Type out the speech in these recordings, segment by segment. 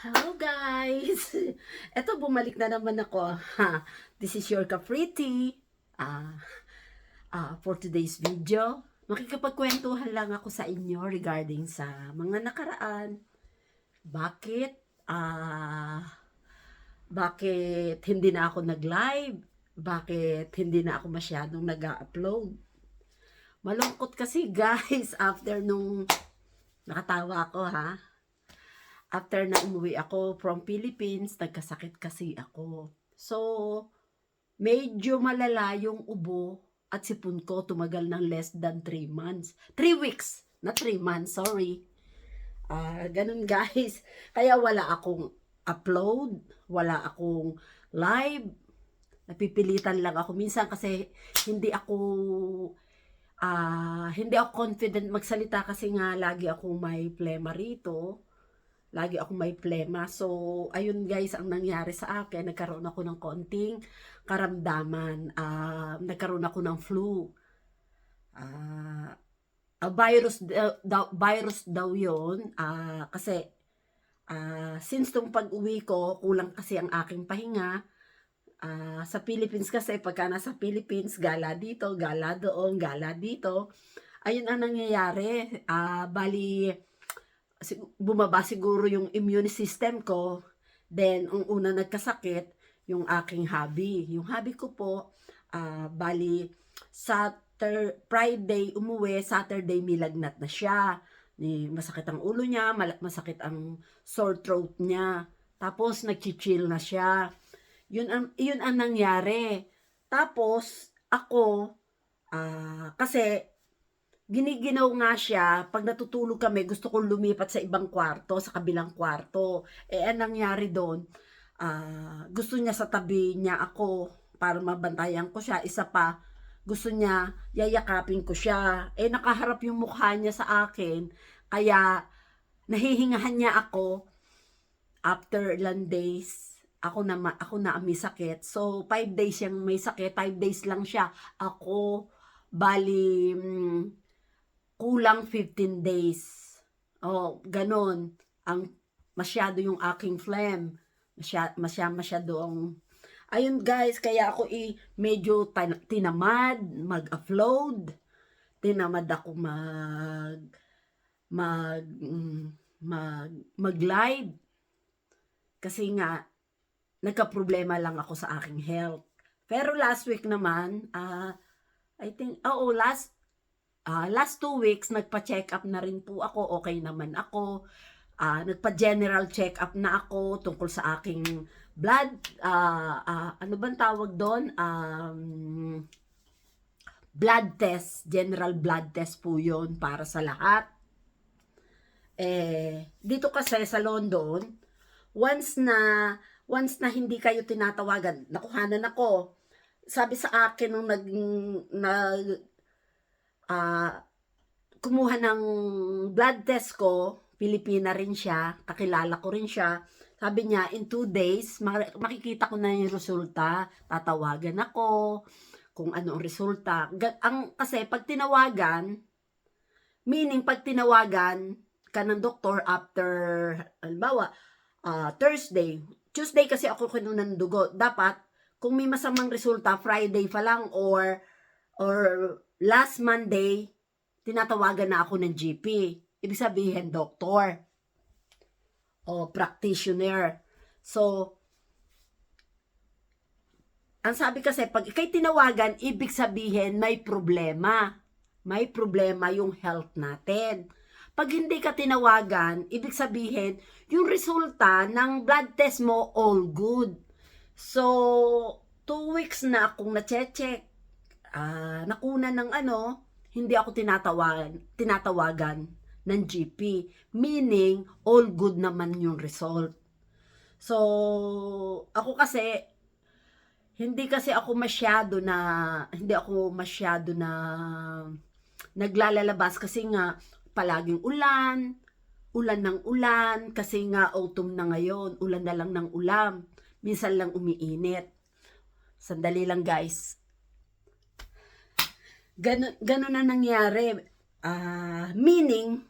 Hello guys! Eto, bumalik na naman ako. Ha, this is your Capriti. Ah, ah, for today's video, makikipagkwentuhan lang ako sa inyo regarding sa mga nakaraan. Bakit? Ah, bakit hindi na ako nag-live? Bakit hindi na ako masyadong nag-upload? Malungkot kasi guys after nung nakatawa ako ha after na umuwi ako from Philippines, nagkasakit kasi ako. So, medyo malala yung ubo at sipon ko tumagal ng less than 3 months. 3 weeks, not 3 months, sorry. Ah, ganun guys. Kaya wala akong upload, wala akong live. Napipilitan lang ako minsan kasi hindi ako ah hindi ako confident magsalita kasi nga lagi akong may plema rito lagi ako may plema. So, ayun guys, ang nangyari sa akin, nagkaroon ako ng konting karamdaman. Ah, nagkaroon ako ng flu. Ah, a virus daw, daw- virus daw 'yon Ah, kasi ah, since tung pag-uwi ko, kulang kasi ang aking pahinga. Ah, sa Philippines kasi pagka nasa Philippines, gala dito, gala doon, gala dito. Ayun ang nangyayari. Ah, bali bumaba siguro yung immune system ko. Then, ang una nagkasakit, yung aking hobby. Yung hobby ko po, ah, bali, Saturday, Friday umuwi, Saturday milagnat na siya. Ni, masakit ang ulo niya, masakit ang sore throat niya. Tapos, nagchichill na siya. Yun ang, yun ang nangyari. Tapos, ako, ah, kasi, giniginaw nga siya, pag natutulog kami, gusto kong lumipat sa ibang kwarto, sa kabilang kwarto. Eh, ang nangyari doon, ah, gusto niya sa tabi niya ako para mabantayan ko siya. Isa pa, gusto niya yayakapin ko siya. Eh, nakaharap yung mukha niya sa akin. Kaya, nahihingahan niya ako after ilang days. Ako na, ako na may sakit. So, five days siyang may sakit. Five days lang siya. Ako, bali, mm, kulang 15 days. Oh, ganon. Ang masyado yung aking phlegm. Masya, masya, masyado ang... Ayun guys, kaya ako i medyo tinamad mag-upload. Tinamad ako mag mag mm, mag mag-live. Kasi nga nagka-problema lang ako sa aking health. Pero last week naman, ah I think, oo, last Ah, last two weeks, nagpa-check up na rin po ako. Okay naman ako. Ah, nagpa-general check up na ako tungkol sa aking blood. ah ah, ano bang tawag doon? Um, blood test. General blood test po yon para sa lahat. Eh, dito kasi sa London, once na once na hindi kayo tinatawagan, nakuhanan ako. Sabi sa akin nung nag, nag ah kumuha ng blood test ko, Pilipina rin siya, kakilala ko rin siya. Sabi niya, in two days, ma- makikita ko na yung resulta, tatawagan ako, kung ano ang resulta. Ang, kasi pag tinawagan, meaning pag tinawagan ka ng doktor after, halimbawa, ah, Thursday, Tuesday kasi ako kinuha ng dugo, dapat, kung may masamang resulta, Friday pa lang, or, or last Monday, tinatawagan na ako ng GP. Ibig sabihin, doktor. O practitioner. So, ang sabi kasi, pag ikay tinawagan, ibig sabihin, may problema. May problema yung health natin. Pag hindi ka tinawagan, ibig sabihin, yung resulta ng blood test mo, all good. So, two weeks na akong na-check ah nakuna ng ano, hindi ako tinatawagan, tinatawagan ng GP. Meaning, all good naman yung result. So, ako kasi, hindi kasi ako masyado na, hindi ako masyado na naglalalabas kasi nga palaging ulan, ulan ng ulan, kasi nga autumn na ngayon, ulan na lang ng ulam. Minsan lang umiinit. Sandali lang guys. Ganon, ganon na nangyari. Ah, meaning,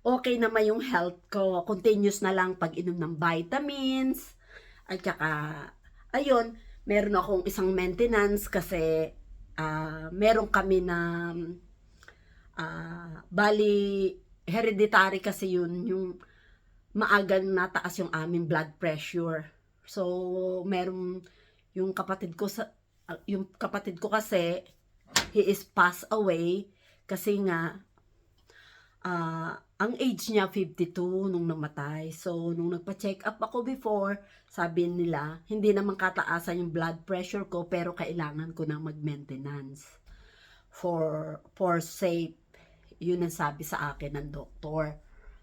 okay naman yung health ko. Continuous na lang pag-inom ng vitamins. At saka, ayun, meron akong isang maintenance kasi ah, meron kami na ah, bali hereditary kasi yun yung maagang nataas yung aming blood pressure. So, meron yung kapatid ko sa yung kapatid ko kasi he is passed away kasi nga ah, ang age niya 52 nung namatay. So, nung nagpa-check up ako before, sabi nila, hindi naman kataasan yung blood pressure ko pero kailangan ko na mag-maintenance for for safe. Yun ang sabi sa akin ng doktor.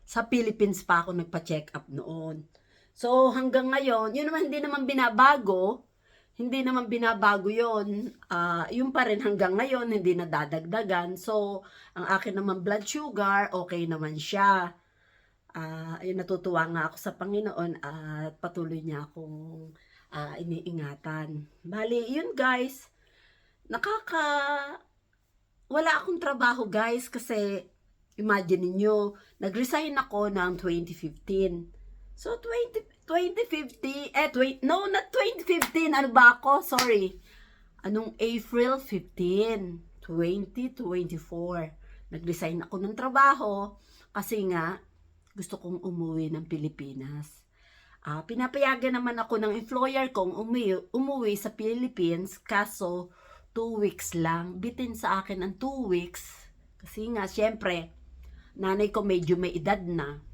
Sa Philippines pa ako nagpa-check up noon. So, hanggang ngayon, yun naman hindi naman binabago. Hindi naman binabago yun. Ah, yun pa rin hanggang ngayon, hindi na dadagdagan. So, ang akin naman blood sugar, okay naman siya. Ah, ayun, natutuwa nga ako sa Panginoon at patuloy niya akong ah, iniingatan. Bali, yun guys, nakaka... Wala akong trabaho guys kasi imagine niyo nag-resign ako ng 2015. So, 20, 2050, eh, 20, no, not 2015, ano ba ako? Sorry. Anong April 15, 2024. Nag-resign ako ng trabaho kasi nga gusto kong umuwi ng Pilipinas. Ah, pinapayagan naman ako ng employer kong umuwi, umuwi sa Philippines kaso two weeks lang. Bitin sa akin ang two weeks kasi nga syempre nanay ko medyo may edad na.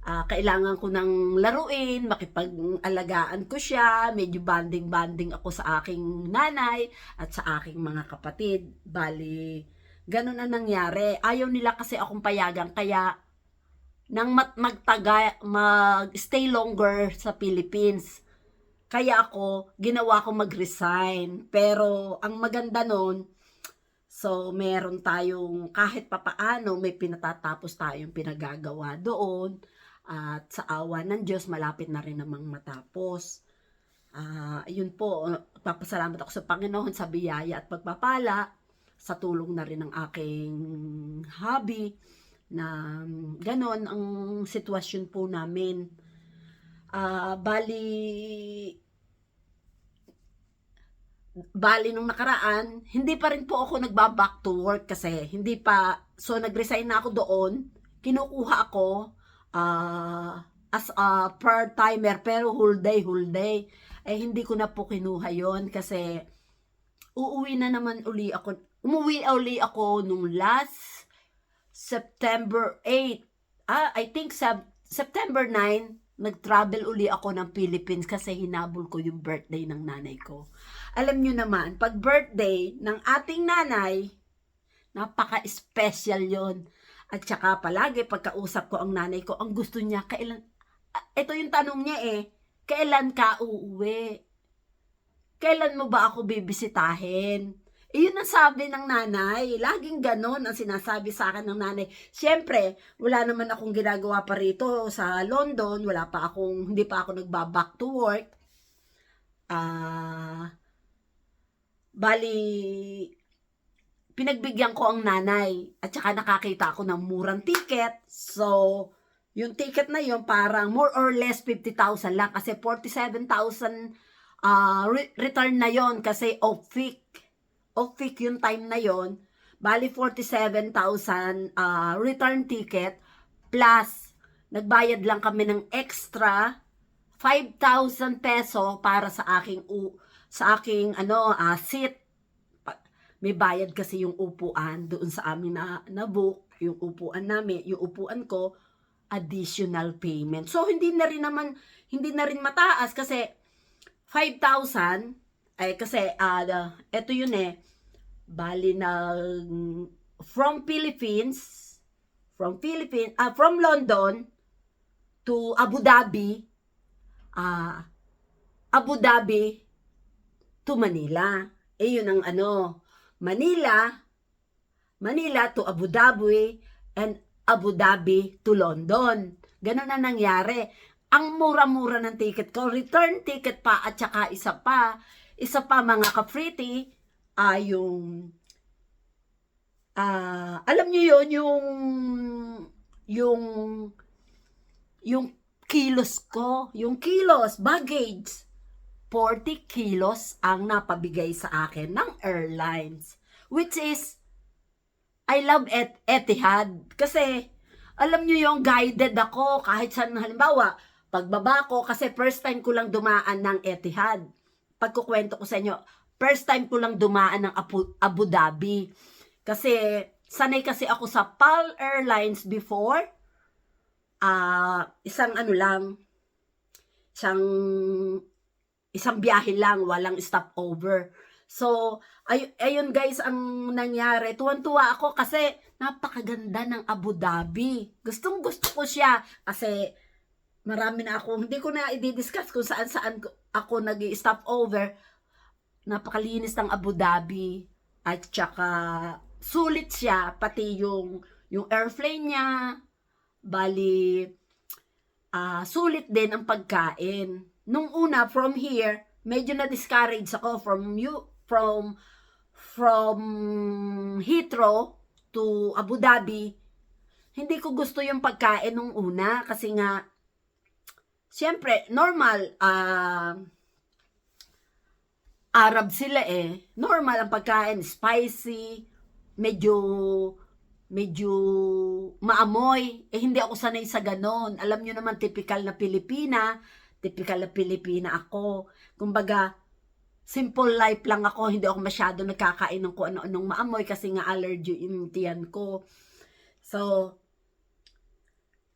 Ah, kailangan ko ng laruin, makipag-alagaan ko siya, medyo banding-banding ako sa aking nanay at sa aking mga kapatid. Bali, ganun na nangyari. Ayaw nila kasi akong payagan, kaya nang magtaga, mag-stay longer sa Philippines. Kaya ako, ginawa ko mag-resign. Pero, ang maganda nun, so, meron tayong, kahit papaano, may pinatatapos tayong pinagagawa doon. At sa awa ng Diyos, malapit na rin namang matapos. Ah, yun po, papasalamat ako sa Panginoon sa biyaya at pagpapala sa tulong na rin ng aking hobby na ganon ang sitwasyon po namin. Ah, bali bali nung nakaraan, hindi pa rin po ako nagba-back to work kasi hindi pa so nag-resign na ako doon. Kinukuha ako ah as a part-timer pero whole day, whole day. Eh hindi ko na po kinuha yon kasi uuwi na naman uli ako. Umuwi uli ako nung last September 8. Ah, I think Sep- September 9, nag-travel uli ako ng Philippines kasi hinabol ko yung birthday ng nanay ko. Alam nyo naman, pag birthday ng ating nanay, napaka-special yon At saka palagi pagkausap ko ang nanay ko, ang gusto niya, kailan, Ah, ito yung tanong niya eh, kailan ka uuwi? Kailan mo ba ako bibisitahin? Iyon ang sabi ng nanay. Laging ganon ang sinasabi sa akin ng nanay. Siyempre, wala naman akong ginagawa pa rito sa London. Wala pa akong, hindi pa ako nagba-back to work. Ah, bali, pinagbigyan ko ang nanay. At saka nakakita ako ng murang ticket. So, yung ticket na yun, parang more or less 50,000 lang. Kasi 47,000 ah, re- return na yon kasi off-peak off-peak yung time na yon bali 47,000 ah, return ticket plus nagbayad lang kami ng extra 5,000 peso para sa aking u sa aking ano ah, seat may bayad kasi yung upuan doon sa amin na, na book yung upuan namin yung upuan ko additional payment. So hindi na rin naman hindi na rin mataas kasi 5,000 ay kasi ah ito yun eh. Bali na from Philippines from Philippines ah from London to Abu Dhabi ah Abu Dhabi to Manila. Eh yun ang ano Manila Manila to Abu Dhabi and Abu Dhabi to London. Ganun na nangyari. Ang mura-mura ng ticket ko return ticket pa at saka isa pa. Isa pa mga ka-pretty ay yung ah alam niyo yon yung yung yung kilos ko, yung kilos, baggage. 40 kilos ang napabigay sa akin ng airlines. Which is, I love Et Etihad. Kasi, alam nyo yung guided ako kahit saan, halimbawa, pagbaba ko, kasi first time ko lang dumaan ng Etihad. Pagkukwento ko sa inyo, first time ko lang dumaan ng Abu, Abu Dhabi. Kasi, sanay kasi ako sa PAL Airlines before. Ah, isang ano lang, isang isang biyahe lang, walang stopover. So, ay, ayun guys ang nangyari. Tuwan-tuwa ako kasi napakaganda ng Abu Dhabi. Gustong gusto ko siya kasi marami na ako, hindi ko na i-discuss kung saan saan ako nag stop over. Napakalinis ng Abu Dhabi at saka sulit siya pati yung yung airplane niya bali ah sulit din ang pagkain nung una from here medyo na discourage ako from you from from Heathrow to Abu Dhabi. Hindi ko gusto yung pagkain nung una kasi nga siyempre normal ah Arab sila eh. Normal ang pagkain spicy medyo medyo maamoy. Eh hindi ako sanay sa ganon. Alam nyo naman typical na Pilipina typical na Pilipina ako. Kumbaga, simple life lang ako, hindi ako masyado nagkakain ng kung ano-anong maamoy kasi nga allergy yung tiyan ko. So,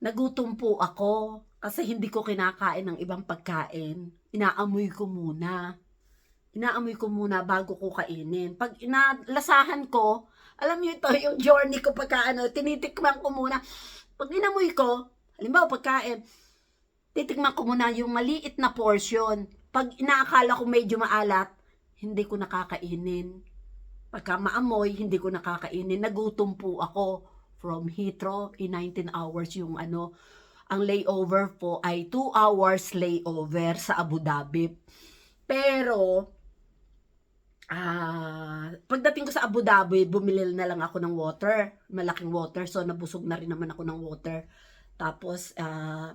nagutom po ako kasi hindi ko kinakain ng ibang pagkain. Inaamoy ko muna. Inaamoy ko muna bago ko kainin. Pag inalasahan ko, alam niyo ito, yung journey ko pagka ano, tinitikman ko muna. Pag inamoy ko, halimbawa pagkain, titikman ko muna yung maliit na portion. Pag inaakala ko medyo maalat, hindi ko nakakainin. Pagka maamoy, hindi ko nakakainin. Nagutom po ako from Heathrow in 19 hours yung ano. Ang layover po ay 2 hours layover sa Abu Dhabi. Pero, ah, pagdating ko sa Abu Dhabi, bumili na lang ako ng water. Malaking water. So, nabusog na rin naman ako ng water. Tapos, ah,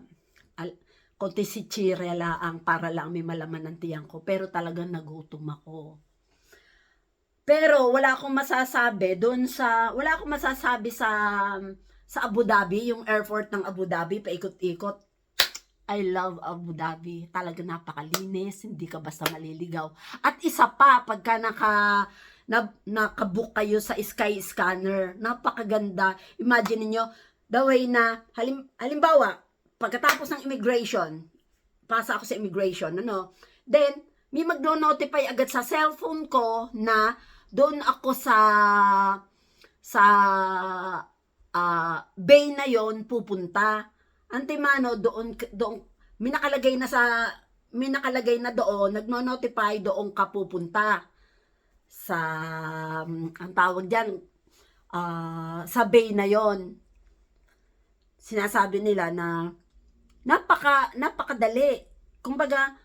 al- konti si Chirela ang para lang may malaman ng tiyang ko. Pero talagang nagutom ako. Pero wala akong masasabi doon sa wala akong masasabi sa sa Abu Dhabi, yung airport ng Abu Dhabi, paikot-ikot. I love Abu Dhabi. Talaga napakalinis, hindi ka basta maliligaw. At isa pa, pagka naka na, nakabook kayo sa Sky Scanner, napakaganda. Imagine niyo the way na halim, halimbawa, pagkatapos ng immigration, pasa ako sa immigration, ano, then, may magno-notify agad sa cellphone ko na doon ako sa sa ah, bay na yon pupunta. Antimano doon doon may nakalagay na sa may nakalagay na doon nagno-notify doon ka pupunta sa um, ang tawag diyan ah, sa bay na yon. Sinasabi nila na napaka napakadali. Kumbaga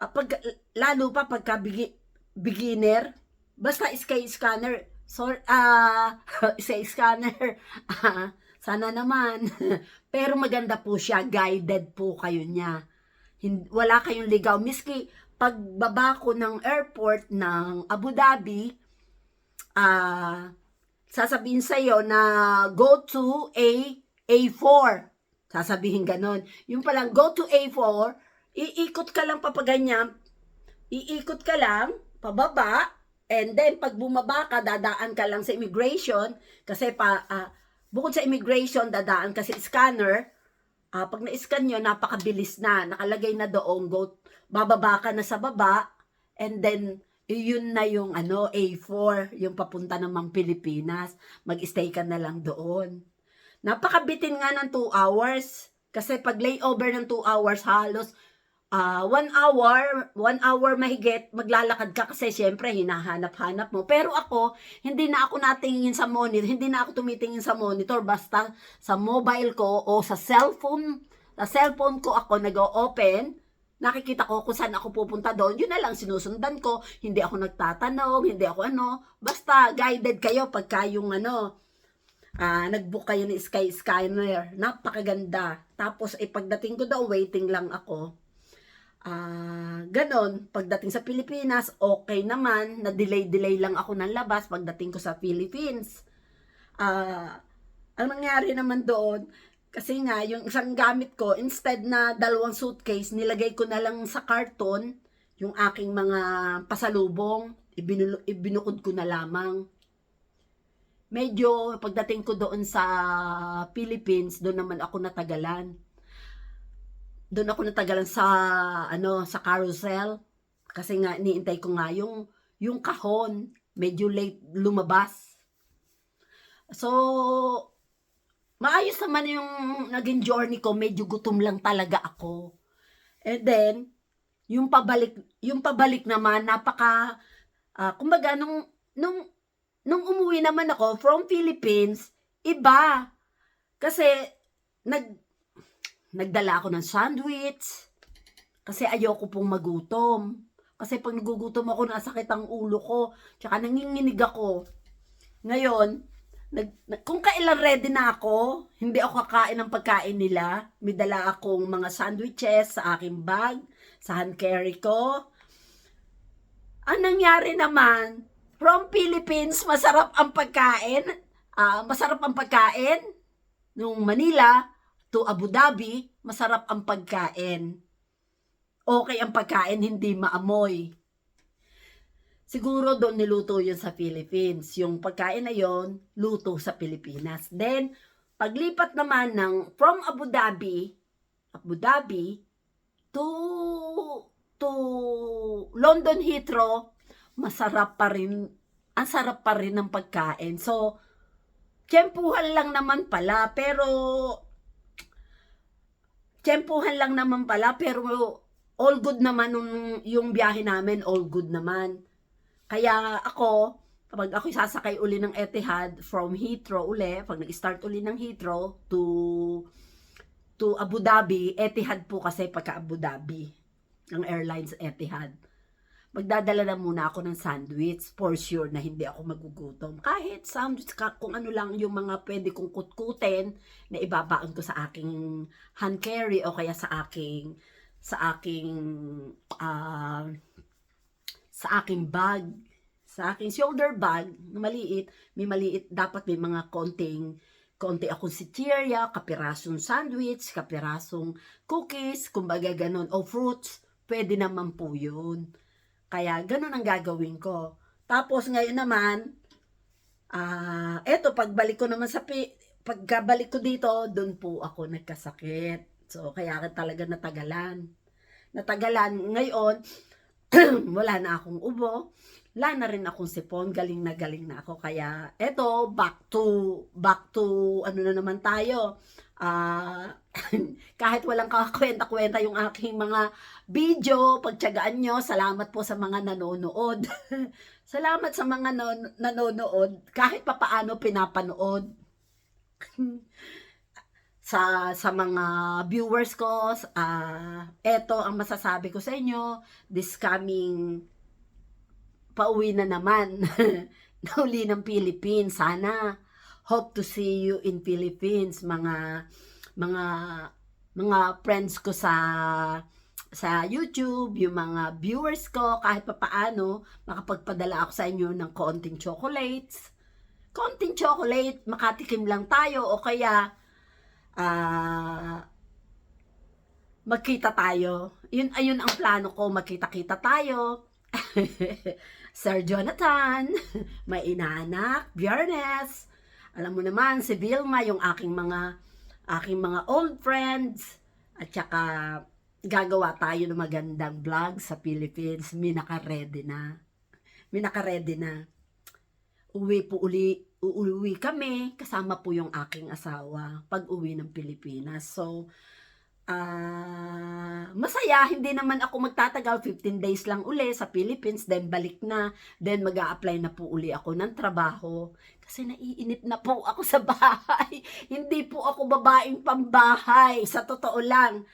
ah, pag lalo pa pagka bigi, beginner, basta sky scanner. So ah sky scanner. Ah, sana naman. Pero maganda po siya, guided po kayo niya. Hin- wala kayong ligaw miski pagbaba ko ng airport ng Abu Dhabi, ah sasabihin sa iyo na go to A A4. Sasabihin ganon. Yung palang go to A4, iikot ka lang papaganyan, iikot ka lang, pababa, and then pag bumaba ka, dadaan ka lang sa immigration, kasi pa, ah, bukod sa immigration, dadaan ka sa scanner, ah, pag na-scan nyo, napakabilis na, nakalagay na doon, go, bababa ka na sa baba, and then, yun na yung ano, A4, yung papunta namang Pilipinas, mag-stay ka na lang doon. Napakabitin nga ng 2 hours. Kasi pag layover ng 2 hours, halos ah 1 hour, 1 hour mahigit, maglalakad ka kasi syempre hinahanap-hanap mo. Pero ako, hindi na ako natingin sa monitor, hindi na ako tumitingin sa monitor, basta sa mobile ko o sa cellphone, sa cellphone ko ako nag-open, nakikita ko kung saan ako pupunta doon, yun na lang sinusundan ko, hindi ako nagtatanong, hindi ako ano, basta guided kayo pagka yung ano, Ah, nag-book kayo ni Sky Skyner. Napakaganda. Tapos, eh, pagdating ko daw, waiting lang ako. Ah, ganon. Pagdating sa Pilipinas, okay naman. Na-delay-delay lang ako ng labas pagdating ko sa Philippines. Ah, ang nangyari naman doon, kasi nga, yung isang gamit ko, instead na dalawang suitcase, nilagay ko na lang sa karton yung aking mga pasalubong. Ibinu- ibinukod ko na lamang medyo pagdating ko doon sa Philippines, doon naman ako natagalan. Doon ako natagalan sa ano, sa carousel kasi nga niintay ko nga yung yung kahon, medyo late lumabas. So maayos naman yung naging journey ko, medyo gutom lang talaga ako. And then yung pabalik, yung pabalik naman napaka ah, kumbaga nung nung nung umuwi naman ako from Philippines, iba. Kasi, nag, nagdala ako ng sandwich. Kasi ayoko pong magutom. Kasi pag nagugutom ako, nasakit ang ulo ko. Tsaka nanginginig ako. Ngayon, nag, nag- kung kailan ready na ako, hindi ako kakain ng pagkain nila. May dala akong mga sandwiches sa aking bag, sa hand carry ko. Ang nangyari naman, from Philippines, masarap ang pagkain. Ah, masarap ang pagkain. Nung Manila to Abu Dhabi, masarap ang pagkain. Okay ang pagkain, hindi maamoy. Siguro doon niluto yun sa Philippines. Yung pagkain na yon luto sa Pilipinas. Then, paglipat naman ng from Abu Dhabi, Abu Dhabi, to to London Heathrow, masarap pa rin, ang sarap pa rin ng pagkain. So, tiyempuhan lang naman pala, pero, tiyempuhan lang naman pala, pero, all good naman nung, yung biyahe namin, all good naman. Kaya ako, kapag ako sasakay uli ng Etihad from Heathrow uli, pag nag-start uli ng Heathrow to to Abu Dhabi, Etihad po kasi pagka Abu Dhabi, ang airlines Etihad magdadala na muna ako ng sandwich for sure na hindi ako magugutom. Kahit sandwich, kung ano lang yung mga pwede kong kutkutin na ibabaan ko sa aking hand carry o kaya sa aking sa aking ah, sa aking bag sa aking shoulder bag na maliit may maliit dapat may mga konting konti akong sitiria, kapirasong sandwich, kapirasong cookies, kumbaga ganun, o fruits, pwede naman po yun. Kaya, ganun ang gagawin ko. Tapos, ngayon naman, ah, eto, pagbalik ko naman sa, pagkabalik ko dito, doon po ako nagkasakit. So, kaya talaga natagalan. Natagalan. Ngayon, wala na akong ubo. Wala na rin akong sipon. Galing na galing na ako. Kaya, eto, back to, back to, ano na naman tayo. Ah, kahit walang kakwenta-kwenta yung aking mga video, pagtyagaan nyo, salamat po sa mga nanonood. salamat sa mga non- nanonood, kahit papaano pinapanood. sa sa mga viewers ko, ah eto ang masasabi ko sa inyo, this coming pauwi na naman. Nauli ng Philippines. Sana hope to see you in Philippines, mga mga mga friends ko sa sa YouTube, yung mga viewers ko, kahit papaano, makapagpadala ako sa inyo ng konting chocolates. Konting chocolate, makatikim lang tayo, o kaya, ah, magkita tayo. Yun, ayun ang plano ko, magkita-kita tayo. Sir Jonathan, may inaanak, Bjarnes. Alam mo naman, si Vilma, yung aking mga aking mga old friends. At saka, gagawa tayo ng magandang vlog sa Philippines. May naka-ready na. May naka-ready na. Uwi po uli, uuwi kami, kasama po yung aking asawa pag uwi ng Pilipinas. So, ah masaya, hindi naman ako magtatagal, 15 days lang uli sa Philippines, then balik na, then mag apply na po uli ako ng trabaho. Kasi naiinip na po ako sa bahay. hindi po ako babaeng pambahay, sa totoo lang.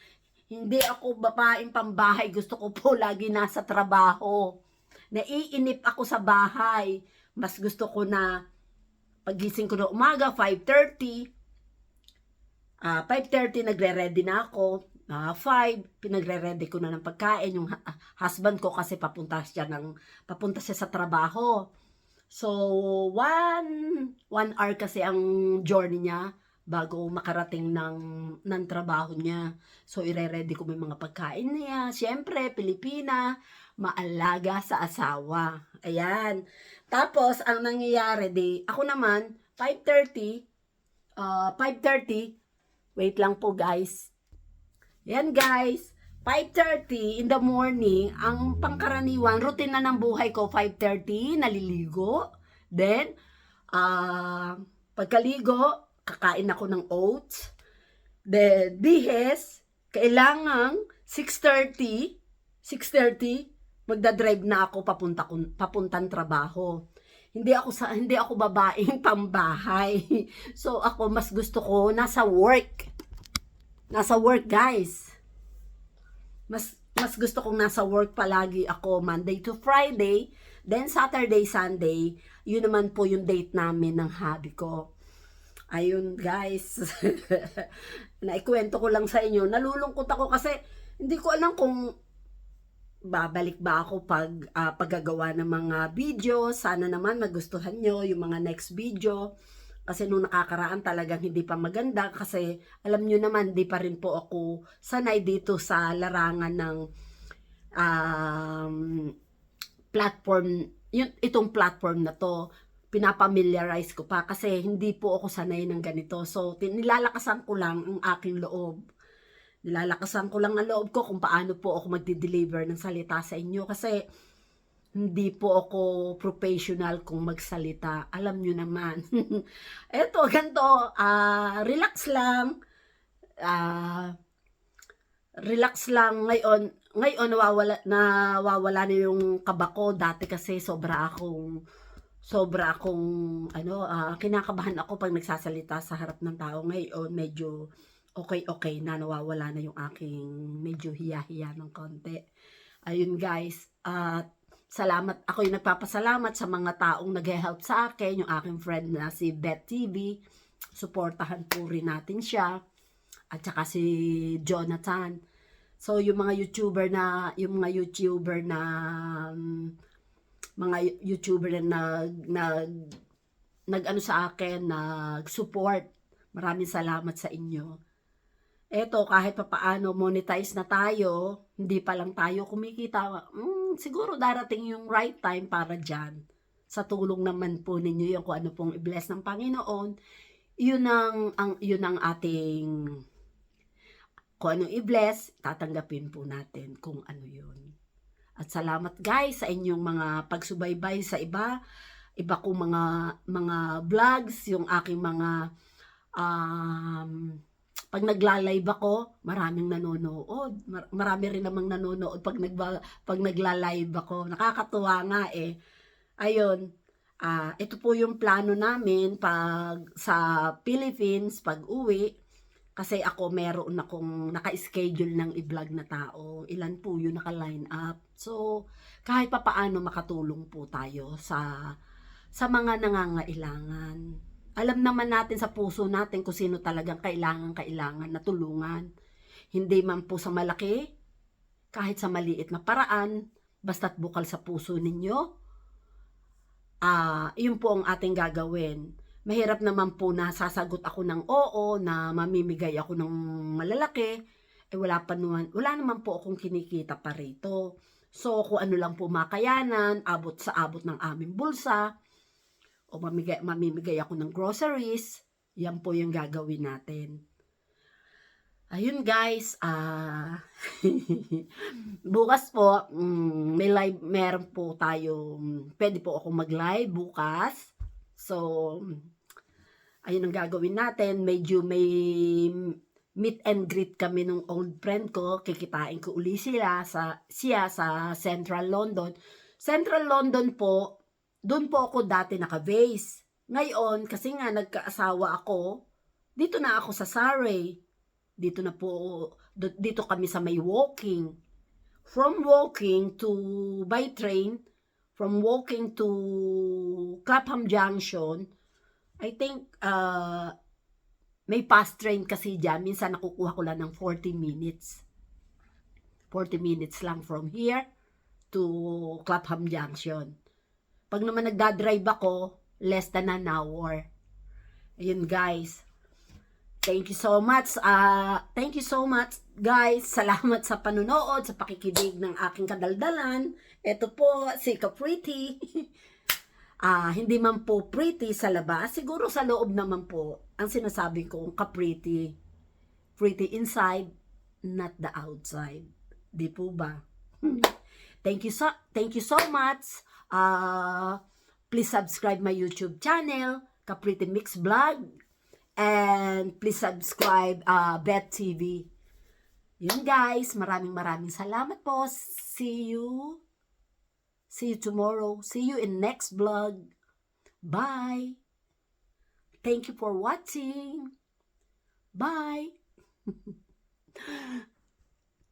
Hindi ako babaeng pambahay, gusto ko po lagi nasa trabaho. Naiinip ako sa bahay. Mas gusto ko na pagising ko na umaga, 5.30. Ah, 5.30, nagre-ready na ako. Ah, 5, pinagre-ready ko na ng pagkain. Yung husband ko kasi papunta siya, ng, papunta siya sa trabaho. So, one, one hour kasi ang journey niya bago makarating ng, ng trabaho niya. So, ire-ready ko may mga pagkain niya. Siyempre, Pilipina, maalaga sa asawa. Ayan. Tapos, ang nangyayari, di, ako naman, 5.30, uh, 5.30, wait lang po guys. Yan guys, 5.30 in the morning, ang pangkaraniwan, routine na ng buhay ko, 5.30, naliligo. Then, ah pagkaligo, kakain ako ng oats. Then, bihes, kailangan 6.30, 6.30, magdadrive na ako papunta papuntang trabaho. Hindi ako sa hindi ako babaeng pambahay. So ako mas gusto ko nasa work. Nasa work, guys. Mas mas gusto kong nasa work palagi ako Monday to Friday, then Saturday, Sunday, yun naman po yung date namin ng hobby ko. Ayun guys, naikwento ko lang sa inyo. Nalulungkot ako kasi hindi ko alam kung babalik ba ako pag ah, paggagawa ng mga video. Sana naman magustuhan nyo yung mga next video. Kasi nung nakakaraan talagang hindi pa maganda kasi alam nyo naman di pa rin po ako sanay dito sa larangan ng um, platform yun, itong platform na to pinapamiliarize ko pa kasi hindi po ako sanay ng ganito. So, nilalakasan ko lang ang aking loob. Nilalakasan ko lang ang loob ko kung paano po ako magdi-deliver ng salita sa inyo kasi hindi po ako professional kung magsalita. Alam nyo naman. Eto, ganito, ah, relax lang. Ah, relax lang ngayon. Ngayon, nawawala, nawawala na yung kaba ko. Dati kasi sobra akong sobra akong ano ah, kinakabahan ako pag nagsasalita sa harap ng tao ngayon medyo okay okay na nawawala na yung aking medyo hiya-hiya ng konti ayun guys at salamat ako yung nagpapasalamat sa mga taong nag-help sa akin yung aking friend na si Beth TV suportahan po rin natin siya at saka si Jonathan so yung mga YouTuber na yung mga YouTuber na um, mga YouTuber na nag, nag, ano sa akin, nag-support. Maraming salamat sa inyo. Eto, kahit pa paano monetize na tayo, hindi pa lang tayo kumikita. Mm, siguro darating yung right time para dyan. Sa tulong naman po ninyo yung kung ano pong i-bless ng Panginoon. Yun ang, ang, yun ang ating kung ano i-bless, tatanggapin po natin kung ano yun. At salamat guys sa inyong mga pagsubaybay sa iba, iba kong mga mga vlogs, yung aking mga um, pag nagla-live ako, maraming nanonood. Mar- marami rin namang nanonood pag nagba, pag nagla-live ako. Nakakatuwa nga eh. Ayun, ah ito po yung plano namin pag sa Philippines pag uwi kasi ako meron akong naka-schedule ng i-vlog na tao. Ilan po yung naka-line up. So, kahit pa paano makatulong po tayo sa sa mga nangangailangan. Alam naman natin sa puso natin kung sino talagang kailangan-kailangan na tulungan. Hindi man po sa malaki, kahit sa maliit na paraan, basta't bukal sa puso ninyo, ah, yun po ang ating gagawin mahirap naman po na sasagot ako ng oo, na mamimigay ako ng malalaki, eh wala pa naman, wala naman po akong kinikita pa rito. So, kung ano lang po makayanan, abot sa abot ng aming bulsa, o mamigay, mamimigay ako ng groceries, yan po yung gagawin natin. Ayun guys, ah bukas po, mm, may live, meron po tayo, pwede po ako mag-live bukas. So, ayun ang gagawin natin. Medyo may meet and greet kami ng old friend ko. Kikitain ko uli sila sa, siya sa Central London. Central London po, doon po ako dati naka-base. Ngayon, kasi nga nagkaasawa ako, dito na ako sa Surrey. Dito na po, dito kami sa may walking. From walking to by train, from walking to Clapham Junction, I think, uh, may fast train kasi dyan. Minsan nakukuha ko lang ng 40 minutes. 40 minutes lang from here to Clapham Junction. Pag naman nagdadrive ako, less than an hour. Ayun guys. Thank you so much. Uh, thank you so much guys. Salamat sa panunood, sa pakikinig ng aking kadaldalan. Ito po, si Pretty. Ah, hindi man po pretty sa labas, siguro sa loob naman po ang sinasabi kong ka-pretty. Pretty inside, not the outside. Di po ba? thank you so thank you so much. Uh, please subscribe my YouTube channel, Ka-Pretty Mix Vlog. And please subscribe uh, Bet TV. Yun guys, maraming maraming salamat po. See you. See you tomorrow. See you in next vlog. Bye. Thank you for watching. Bye.